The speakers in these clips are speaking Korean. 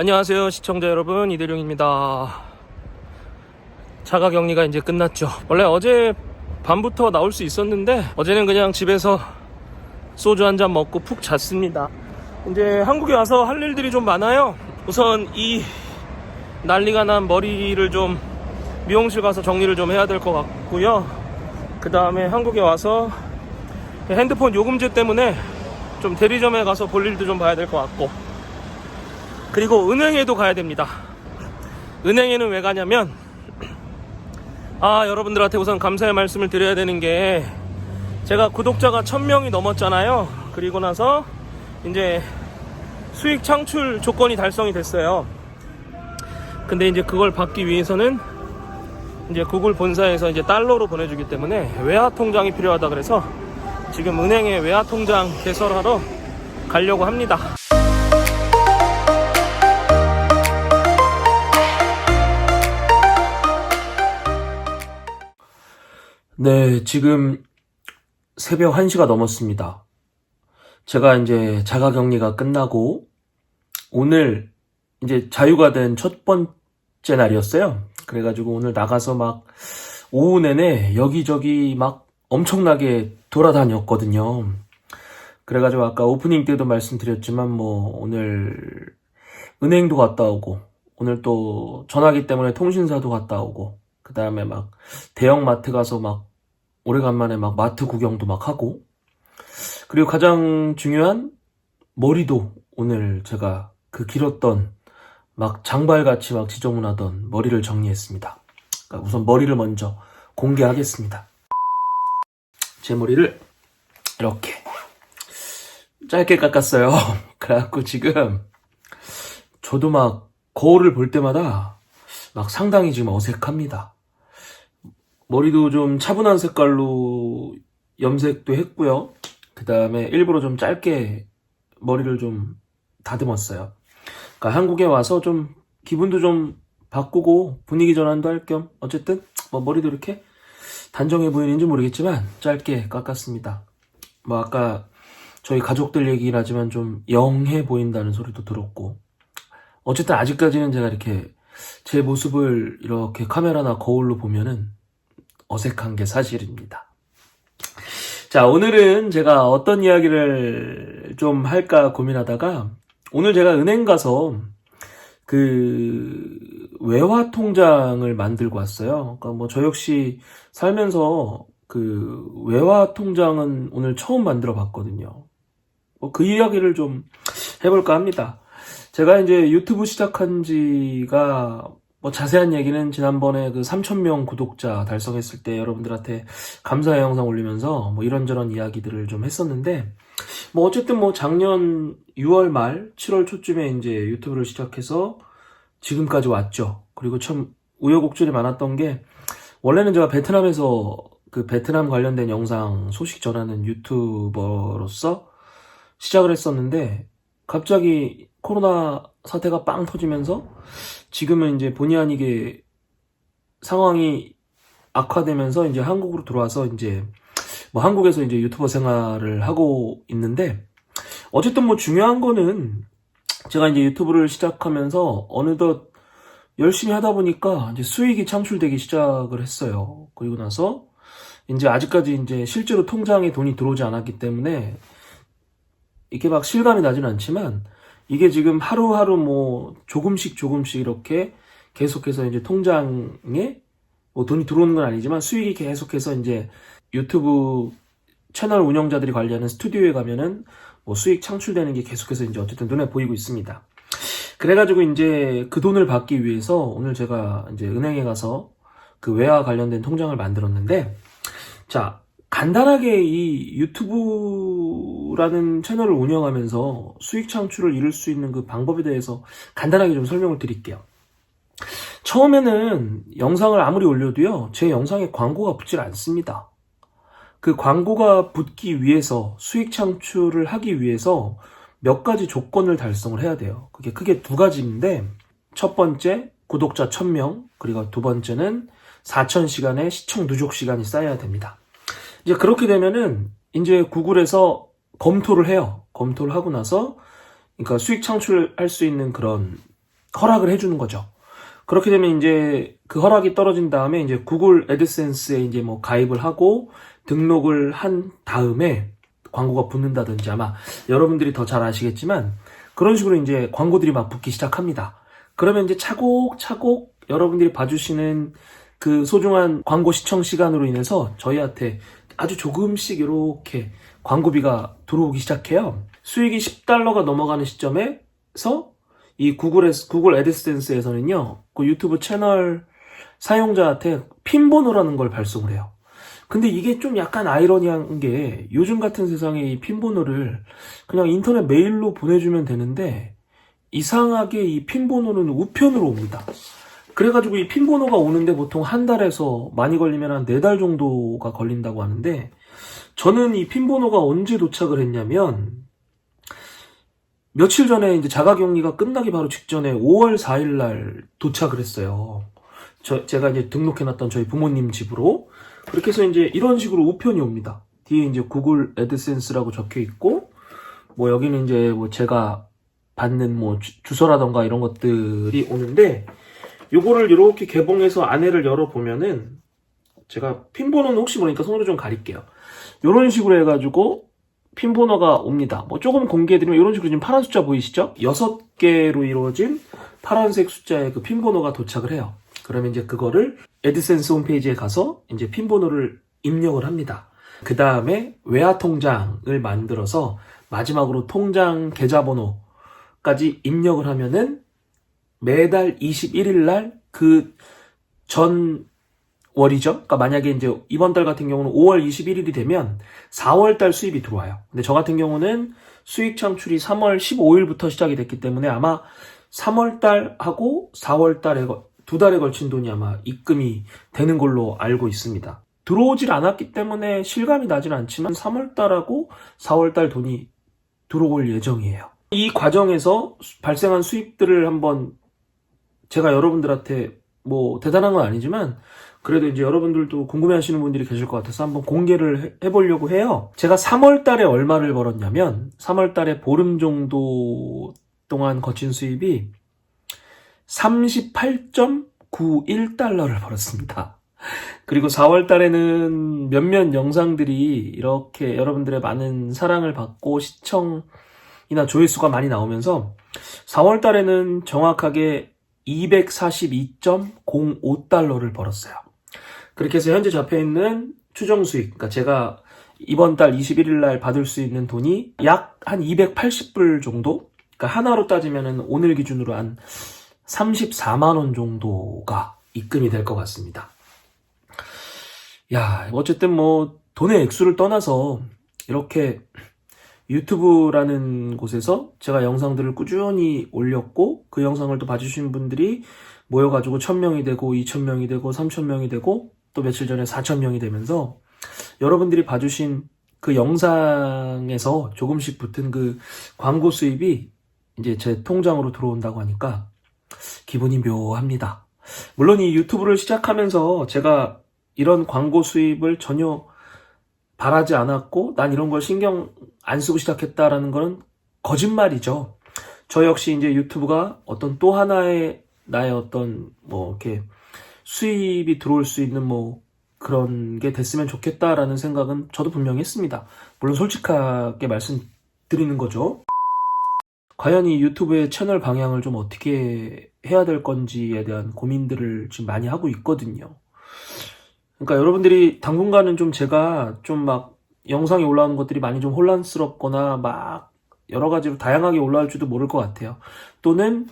안녕하세요 시청자 여러분. 이대룡입니다. 자가 격리가 이제 끝났죠. 원래 어제 밤부터 나올 수 있었는데 어제는 그냥 집에서 소주 한 잔 먹고 푹 잤습니다. 이제 한국에 와서 할 일들이 좀 많아요. 우선 이 난리가 난 머리를 좀 미용실 가서 정리를 좀 해야 될 것 같고요. 그 다음에 한국에 와서 핸드폰 요금제 때문에 좀 대리점에 가서 볼 일도 좀 봐야 될 것 같고 그리고 은행에도 가야 됩니다. 은행에는 왜 가냐면 아 여러분들한테 우선 감사의 말씀을 드려야 되는 게 제가 구독자가 1000명이 넘었잖아요. 그리고 나서 이제 수익 창출 조건이 달성이 됐어요. 근데 이제 그걸 받기 위해서는 이제 구글 본사에서 이제 달러로 보내주기 때문에 외화 통장이 필요하다 그래서 지금 은행에 외화 통장 개설하러 가려고 합니다. 네, 지금 새벽 1시가 넘었습니다. 제가 이제 자가 격리가 끝나고 오늘 이제 자유가 된 첫 번째 날이었어요. 그래가지고 오늘 나가서 막 오후 내내 여기저기 막 엄청나게 돌아다녔거든요. 그래가지고 아까 오프닝 때도 말씀드렸지만 뭐 오늘 은행도 갔다 오고 오늘 또 전화기 때문에 통신사도 갔다 오고 그 다음에 막 대형 마트 가서 막 오래간만에 막 마트 구경도 막 하고 그리고 가장 중요한 머리도 오늘 제가 그 길었던 막 장발같이 막 지저분하던 머리를 정리했습니다. 그러니까 우선 머리를 먼저 공개하겠습니다. 제 머리를 이렇게 짧게 깎았어요. 그래갖고 지금 저도 막 거울을 볼 때마다 막 상당히 지금 어색합니다. 머리도 좀 차분한 색깔로 염색도 했고요. 그 다음에 일부러 좀 짧게 머리를 좀 다듬었어요. 그러니까 한국에 와서 좀 기분도 좀 바꾸고 분위기 전환도 할 겸 어쨌든 뭐 머리도 이렇게 단정해 보이는지 모르겠지만 짧게 깎았습니다. 뭐 아까 저희 가족들 얘기긴 하지만 좀 영해 보인다는 소리도 들었고 어쨌든 아직까지는 제가 이렇게 제 모습을 이렇게 카메라나 거울로 보면은 어색한 게 사실입니다. 자, 오늘은 제가 어떤 이야기를 좀 할까 고민하다가 오늘 제가 은행 가서 그 외화 통장을 만들고 왔어요. 그러니까 뭐 저 역시 살면서 그 외화 통장은 오늘 처음 만들어 봤거든요. 뭐 그 이야기를 좀 해볼까 합니다. 제가 이제 유튜브 시작한 지가 뭐 자세한 얘기는 지난번에 그 3,000명 구독자 달성했을 때 여러분들한테 감사의 영상 올리면서 뭐 이런저런 이야기들을 좀 했었는데 뭐 어쨌든 뭐 작년 6월 말 7월 초쯤에 이제 유튜브를 시작해서 지금까지 왔죠. 그리고 참 우여곡절이 많았던 게 원래는 제가 베트남에서 그 베트남 관련된 영상 소식 전하는 유튜버로서 시작을 했었는데 갑자기 코로나 사태가 빵 터지면서 지금은 이제 본의 아니게 상황이 악화되면서 이제 한국으로 들어와서 이제 뭐 한국에서 이제 유튜버 생활을 하고 있는데 어쨌든 뭐 중요한 거는 제가 이제 유튜브를 시작하면서 어느덧 열심히 하다 보니까 이제 수익이 창출되기 시작을 했어요. 그리고 나서 이제 아직까지 이제 실제로 통장에 돈이 들어오지 않았기 때문에 이게 막 실감이 나진 않지만 이게 지금 하루하루 뭐 조금씩 조금씩 이렇게 계속해서 이제 통장에 뭐 돈이 들어오는 건 아니지만 수익이 계속해서 이제 유튜브 채널 운영자들이 관리하는 스튜디오에 가면은 뭐 수익 창출되는 게 계속해서 이제 어쨌든 눈에 보이고 있습니다. 그래가지고 이제 그 돈을 받기 위해서 오늘 제가 이제 은행에 가서 그 외화 관련된 통장을 만들었는데 자 간단하게 이 유튜브라는 채널을 운영하면서 수익 창출을 이룰 수 있는 그 방법에 대해서 간단하게 좀 설명을 드릴게요. 처음에는 영상을 아무리 올려도요, 제 영상에 광고가 붙질 않습니다. 그 광고가 붙기 위해서 수익 창출을 하기 위해서 몇 가지 조건을 달성을 해야 돼요. 그게 크게 두 가지인데, 첫 번째, 구독자 1000명, 그리고 두 번째는 4000시간의 시청 누적 시간이 쌓여야 됩니다. 이제 그렇게 되면은 이제 구글에서 검토를 해요. 검토를 하고 나서 그러니까 수익 창출할 수 있는 그런 허락을 해주는 거죠. 그렇게 되면 이제 그 허락이 떨어진 다음에 이제 구글 애드센스에 이제 뭐 가입을 하고 등록을 한 다음에 광고가 붙는다든지 아마 여러분들이 더 잘 아시겠지만 그런 식으로 이제 광고들이 막 붙기 시작합니다. 그러면 이제 차곡차곡 여러분들이 봐주시는 그 소중한 광고 시청 시간으로 인해서 저희한테 아주 조금씩 이렇게 광고비가 들어오기 시작해요. 수익이 10달러가 넘어가는 시점에서 이 구글에, 구글 애드센스에서는요, 그 유튜브 채널 사용자한테 핀 번호라는 걸 발송을 해요. 근데 이게 좀 약간 아이러니한 게 요즘 같은 세상에 이 핀 번호를 그냥 인터넷 메일로 보내주면 되는데 이상하게 이 핀 번호는 우편으로 옵니다. 그래가지고 이 핀 번호가 오는데 보통 한 달에서 많이 걸리면 한 네 달 정도가 걸린다고 하는데 저는 이 핀 번호가 언제 도착을 했냐면 며칠 전에 이제 자가격리가 끝나기 바로 직전에 5월 4일 날 도착을 했어요. 저, 제가 이제 등록해놨던 저희 부모님 집으로. 그렇게 해서 이제 이런 식으로 우편이 옵니다. 뒤에 이제 구글 애드센스라고 적혀 있고, 뭐 여기는 이제 뭐 제가 받는 뭐 주- 주소라던가 이런 것들이 오는데, 요거를 이렇게 개봉해서 안에를 열어보면은, 제가 핀 번호는 혹시 모르니까 손으로 좀 가릴게요. 요런 식으로 해가지고, 핀 번호가 옵니다. 뭐 조금 공개해드리면 이런 식으로 지금 파란 숫자 보이시죠? 여섯 개로 이루어진 파란색 숫자의 그 핀 번호가 도착을 해요. 그러면 이제 그거를 에드센스 홈페이지에 가서 이제 핀 번호를 입력을 합니다. 그 다음에 외화 통장을 만들어서 마지막으로 통장 계좌번호까지 입력을 하면은 매달 21일 날 그 전 월이죠. 그러니까 만약에 이제 이번 달 같은 경우는 5월 21일이 되면 4월 달 수입이 들어와요. 근데 저 같은 경우는 수익 창출이 3월 15일부터 시작이 됐기 때문에 아마 3월 달하고 4월 달에 거- 두 달에 걸친 돈이 아마 입금이 되는 걸로 알고 있습니다. 들어오질 않았기 때문에 실감이 나진 않지만 3월 달하고 4월 달 돈이 들어올 예정이에요. 이 과정에서 수- 발생한 수익들을 한번 제가 여러분들한테 뭐 대단한 건 아니지만 그래도 이제 여러분들도 궁금해 하시는 분들이 계실 것 같아서 한번 공개를 해- 해보려고 해요. 제가 3월 달에 얼마를 벌었냐면 3월 달에 보름 정도 동안 거친 수입이 38.91달러를 벌었습니다. 그리고 4월 달에는 몇몇 영상들이 이렇게 여러분들의 많은 사랑을 받고 시청이나 조회수가 많이 나오면서 4월 달에는 정확하게 242.05달러를 벌었어요. 그렇게 해서 현재 잡혀 있는 추정 수익, 그러니까 제가 이번 달 21일 날 받을 수 있는 돈이 약 한 280불 정도? 그러니까 하나로 따지면은 오늘 기준으로 한 34만 원 정도가 입금이 될 것 같습니다. 야, 어쨌든 뭐 돈의 액수를 떠나서 이렇게 유튜브라는 곳에서 제가 영상들을 꾸준히 올렸고 그 영상을 또 봐주신 분들이 모여가지고 1000명이 되고 2000명이 되고 3000명이 되고 또 며칠 전에 4000명이 되면서 여러분들이 봐주신 그 영상에서 조금씩 붙은 그 광고 수입이 이제 제 통장으로 들어온다고 하니까 기분이 묘합니다. 물론 이 유튜브를 시작하면서 제가 이런 광고 수입을 전혀 바라지 않았고 난 이런 걸 신경 안 쓰고 시작했다라는 거는 거짓말이죠. 저 역시 이제 유튜브가 어떤 또 하나의 나의 어떤 뭐 이렇게 수입이 들어올 수 있는 뭐 그런 게 됐으면 좋겠다라는 생각은 저도 분명히 했습니다. 물론 솔직하게 말씀드리는 거죠. 과연 이 유튜브의 채널 방향을 좀 어떻게 해야 될 건지에 대한 고민들을 지금 많이 하고 있거든요. 그러니까 여러분들이 당분간은 좀 제가 좀막 영상이 올라오는 것들이 많이 좀 혼란스럽거나 막 여러 가지로 다양하게 올라올지도 모를 것 같아요. 또는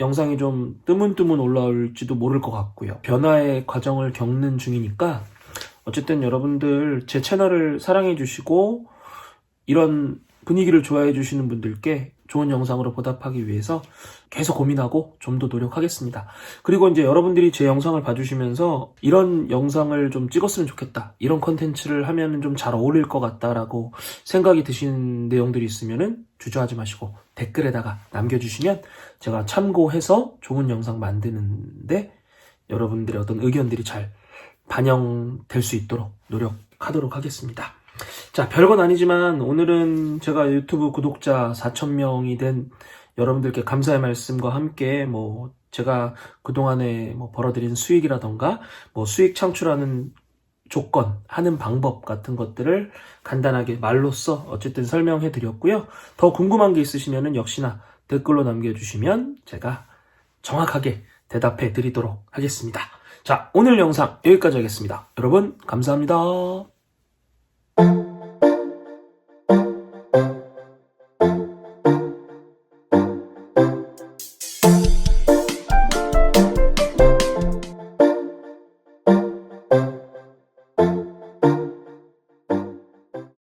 영상이 좀 뜨문뜨문 올라올지도 모를 것 같고요. 변화의 과정을 겪는 중이니까 어쨌든 여러분들 제 채널을 사랑해 주시고 이런 분위기를 좋아해 주시는 분들께 좋은 영상으로 보답하기 위해서 계속 고민하고 좀 더 노력하겠습니다. 그리고 이제 여러분들이 제 영상을 봐주시면서 이런 영상을 좀 찍었으면 좋겠다. 이런 컨텐츠를 하면 좀 잘 어울릴 것 같다라고 생각이 드시는 내용들이 있으면은 주저하지 마시고 댓글에다가 남겨주시면 제가 참고해서 좋은 영상 만드는데 여러분들의 어떤 의견들이 잘 반영될 수 있도록 노력하도록 하겠습니다. 자, 별건 아니지만 오늘은 제가 유튜브 구독자 4,000명이 된 여러분들께 감사의 말씀과 함께 뭐 제가 그동안에 뭐 벌어들인 수익이라던가 뭐 수익 창출하는 조건, 하는 방법 같은 것들을 간단하게 말로써 어쨌든 설명해 드렸고요. 더 궁금한 게 있으시면은 역시나 댓글로 남겨주시면 제가 정확하게 대답해 드리도록 하겠습니다. 자, 오늘 영상 여기까지 하겠습니다. 여러분, 감사합니다.